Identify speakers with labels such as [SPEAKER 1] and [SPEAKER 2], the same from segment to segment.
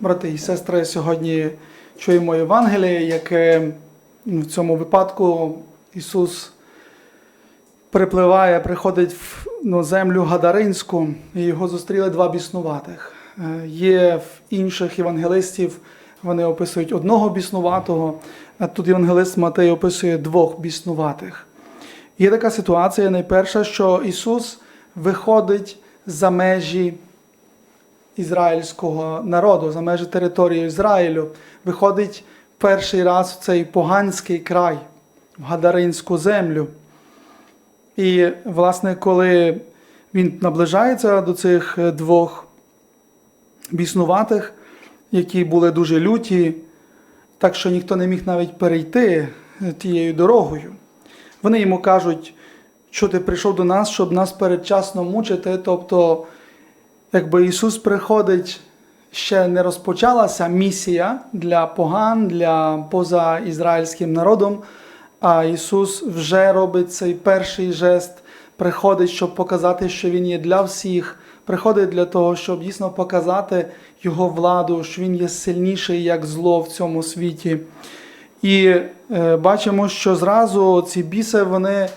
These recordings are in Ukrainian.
[SPEAKER 1] Брати і сестри, сьогодні чуємо Євангеліє, яке в цьому випадку Ісус перепливає, приходить ну, землю Гадаринську, і його зустріли два біснуватих. Е, Є в інших євангелистів, вони описують одного біснуватого, а тут євангелист Матей описує двох біснуватих. Є така ситуація, найперша, що Ісус виходить за межі ізраїльського народу, за межі території Ізраїлю, виходить перший раз в цей поганський край, в Гадаринську землю. І, власне, коли він наближається до цих двох біснуватих, які були дуже люті, так що ніхто не міг навіть перейти тією дорогою. Вони йому кажуть, що ти прийшов до нас, щоб нас передчасно мучити. Тобто, якби Ісус приходить, ще не розпочалася місія для поган, для поза ізраїльським народом, а Ісус вже робить цей перший жест, приходить, щоб показати, що Він є для всіх, приходить для того, щоб дійсно показати Його владу, що Він є сильніший як зло в цьому світі. І е, бачимо, що зразу ці біси вони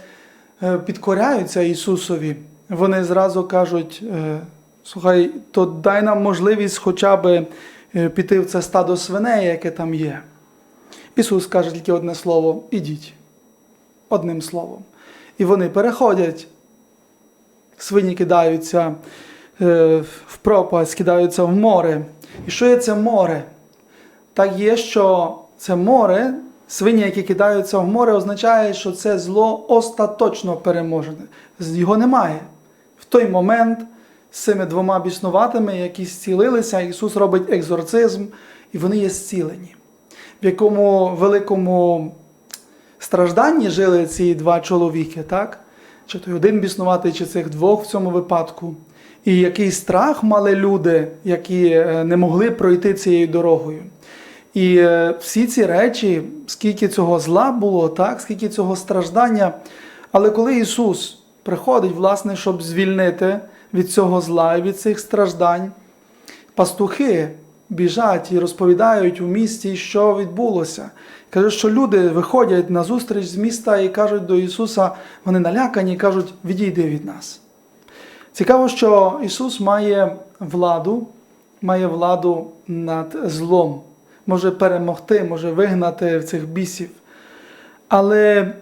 [SPEAKER 1] е, підкоряються Ісусові. Вони зразу кажуть: е, слухай, то дай нам можливість хоча б е, піти в це стадо свиней, яке там є. Ісус каже тільки одне слово: ідіть. Одним словом. І вони переходять. Свині кидаються е, в пропасть, кидаються в море. І що є це море? Так є, що це море, свині, які кидаються в море, означає, що це зло остаточно переможене. Його немає. В той момент з цими двома біснуватими, які зцілилися, Ісус робить екзорцизм, і вони є зцілені. В якому великому стражданні жили ці два чоловіки, так? Чи той один біснуватий, чи цих двох в цьому випадку. І який страх мали люди, які е, не могли пройти цією дорогою. І е, всі ці речі, скільки цього зла було, так, скільки цього страждання. Але коли Ісус приходить, власне, щоб звільнити від цього зла і від цих страждань, пастухи біжать і розповідають у місті, що відбулося. Каже, що люди виходять на зустріч з міста і кажуть до Ісуса, вони налякані кажуть, відійди від нас. Цікаво, що Ісус має владу, має владу над злом, може перемогти, може вигнати цих бісів. Але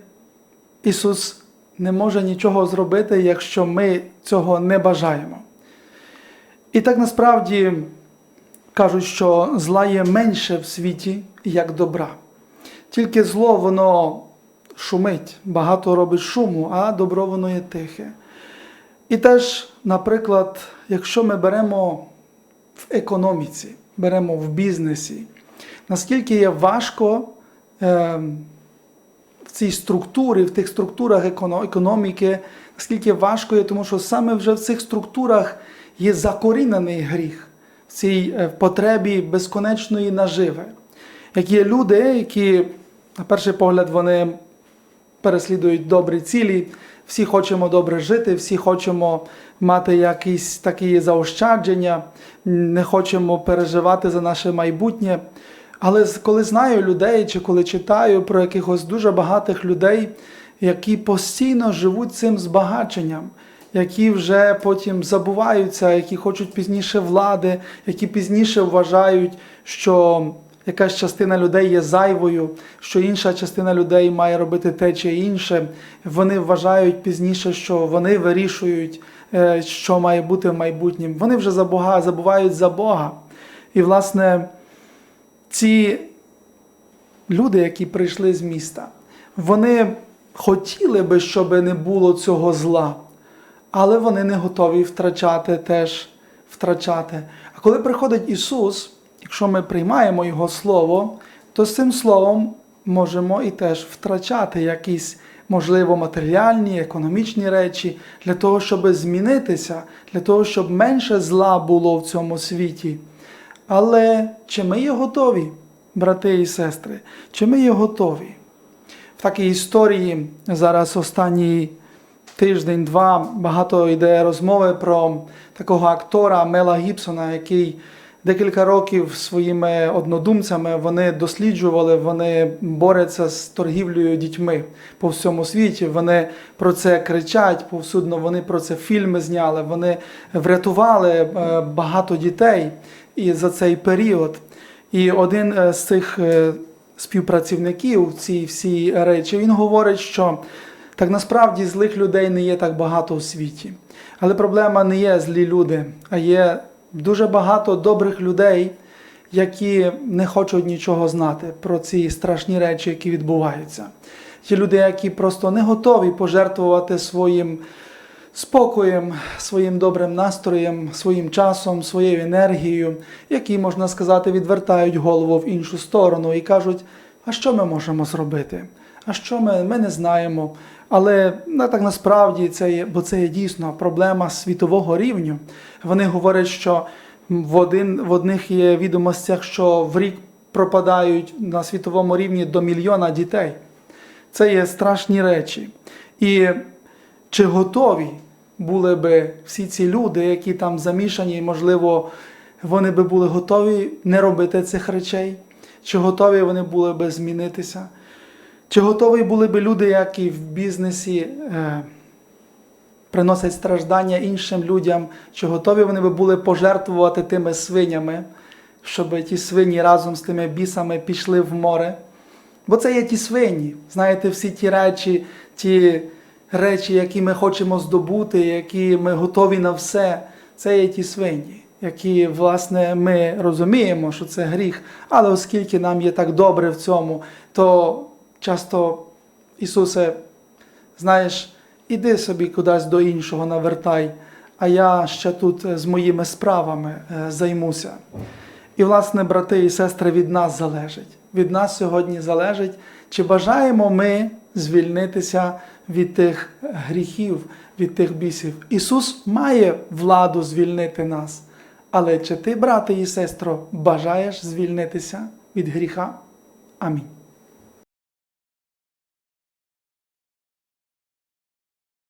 [SPEAKER 1] Ісус не може нічого зробити, якщо ми цього не бажаємо. І так насправді кажуть, що зла є менше в світі, як добра. Тільки зло воно шумить, багато робить шуму, а добро воно є тихе. І теж, наприклад, якщо ми беремо в економіці, беремо в бізнесі, наскільки є важко е, в цій структурі, в тих структурах економіки, наскільки важко є, тому що саме вже в цих структурах є закорінений гріх в цій е, потребі безконечної наживи. Як є люди, які, на перший погляд, вони переслідують добрі цілі, всі хочемо добре жити, всі хочемо мати якісь такі заощадження, не хочемо переживати за наше майбутнє. Але коли знаю людей, чи коли читаю про якихось дуже багатих людей, які постійно живуть цим збагаченням, які вже потім забуваються, які хочуть пізніше влади, які пізніше вважають, що якась частина людей є зайвою, що інша частина людей має робити те чи інше. Вони вважають пізніше, що вони вирішують, е, що має бути в майбутнім. Вони вже за забувають за Бога. І, власне, ці люди, які прийшли з міста, вони хотіли би, щоб не було цього зла, але вони не готові втрачати теж втрачати. А коли приходить Ісус, якщо ми приймаємо Його Слово, то з цим словом можемо і теж втрачати якісь, можливо, матеріальні, економічні речі для того, щоб змінитися, для того, щоб менше зла було в цьому світі. Але чи ми є готові, брати і сестри? Чи ми є готові? В такій історії зараз останній тиждень-два багато йде розмови про такого актора Мела Гібсона, який Декілька років своїми однодумцями вони досліджували, вони борються з торгівлею дітьми по всьому світі. Вони про це кричать повсюдно. Вони про це фільми зняли. Вони врятували е, багато дітей і за цей період. І один е, з цих е, співпрацівників цій всій речі він говорить, що так насправді злих людей не є так багато у світі. Але проблема не є злі люди, а є дуже багато добрих людей, які не хочуть нічого знати про ці страшні речі, які відбуваються. Ті люди, які просто не готові пожертвувати своїм спокоєм, своїм добрим настроєм, своїм часом, своєю енергією, які, можна сказати, відвертають голову в іншу сторону і кажуть, а що ми можемо зробити? А що ми, ми не знаємо. Але ну, так насправді це є, бо це є дійсно проблема світового рівню. Вони говорять, що в, один, в одних є відомостях, що в рік пропадають на світовому рівні до мільйона дітей. Це є страшні речі. І чи готові були би всі ці люди, які там замішані, можливо, вони би були готові не робити цих речей? Чи готові вони були би змінитися? Чи готові були би люди, які в бізнесі е, приносять страждання іншим людям? Чи готові вони би були пожертвувати тими свинями, щоб ті свині разом з тими бісами пішли в море? Бо це є ті свині. Знаєте, всі ті речі, ті речі, які ми хочемо здобути, які ми готові на все, це є ті свині, які, власне, ми розуміємо, що це гріх, але оскільки нам є так добре в цьому, то часто, Ісусе, знаєш, іди собі кудись до іншого навертай, а я ще тут з моїми справами е, займуся. І, власне, брати і сестри, від нас залежить. Від нас сьогодні залежить, чи бажаємо ми звільнитися від тих гріхів, від тих бісів. Ісус має владу звільнити нас. Але чи ти, брате і сестро, бажаєш звільнитися від гріха? Амінь.